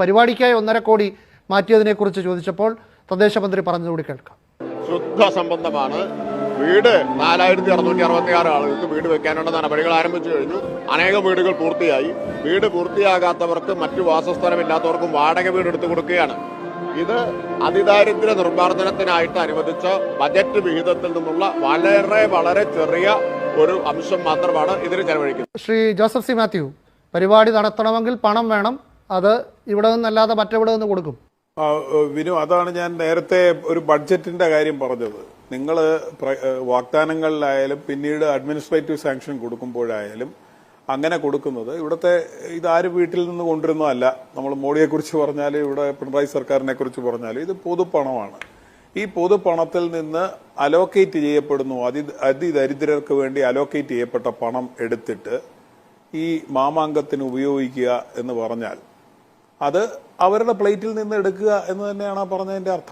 പരിപാടിക്കായി ഒന്നര കോടി മാറ്റിയതിനെക്കുറിച്ച് ചോദിച്ചപ്പോൾ തദ്ദേശമന്ത്രി പറഞ്ഞതുകൂടി കേൾക്കാം. ശുദ്ധ സംബന്ധമാണ് വീട് നാലായിരത്തി അറുന്നൂറ്റി അറുപത്തി ആറ് ആളുകൾക്ക് വീട് വെക്കാനുള്ള നടപടികൾ ആരംഭിച്ചു കഴിഞ്ഞു. അനേകം വീടുകൾ പൂർത്തിയായി. വീട് പൂർത്തിയാകാത്തവർക്ക് മറ്റു വാസസ്ഥലമില്ലാത്തവർക്കും വാടക വീട് എടുത്തു കൊടുക്കുകയാണ്. ഇത് അതിദാരിദ്ര്യ നിർമ്മാർജനത്തിനായിട്ട് അനുവദിച്ച ബജറ്റ് വിഹിതത്തിൽ നിന്നുള്ള വളരെ വളരെ ചെറിയ ഒരു അംശം മാത്രമാണ് ഇതിന് ചെലവഴിക്കുന്നത്. ശ്രീ ജോസഫ് സി മാത്യു പരിപാടി നടത്തണമെങ്കിൽ പണം വേണം അത് ഇവിടെ നിന്നല്ലാതെ മറ്റെവിടെ നിന്ന് കൊടുക്കും? വിനു അതാണ് ഞാൻ നേരത്തെ ഒരു ബഡ്ജറ്റിന്റെ കാര്യം പറഞ്ഞത്. നിങ്ങൾ വാഗ്ദാനങ്ങളിലായാലും പിന്നീട് അഡ്മിനിസ്ട്രേറ്റീവ് സാങ്ഷൻ കൊടുക്കുമ്പോഴായാലും അങ്ങനെ കൊടുക്കുന്നത്. ഇവിടുത്തെ ഇതാരും വീട്ടിൽ നിന്ന് കൊണ്ടുവരുന്നതല്ല. നമ്മൾ മോഡിയെ കുറിച്ച് പറഞ്ഞാലും ഇവിടെ പിണറായി സർക്കാരിനെ കുറിച്ച് പറഞ്ഞാലും ഇത് പൊതുപണമാണ്. ഈ പൊതുപണത്തിൽ നിന്ന് അലോക്കേറ്റ് ചെയ്യപ്പെടുന്നു. അതി അതിദരിദ്രർക്ക് വേണ്ടി അലോക്കേറ്റ് ചെയ്യപ്പെട്ട പണം എടുത്തിട്ട് ഈ മാമാങ്കത്തിന് ഉപയോഗിക്കുക എന്ന് പറഞ്ഞാൽ അത് അവരുടെ പ്ലേറ്റിൽ നിന്ന് എടുക്കുക എന്ന് തന്നെയാണ് പറഞ്ഞതിന്റെ അർത്ഥം.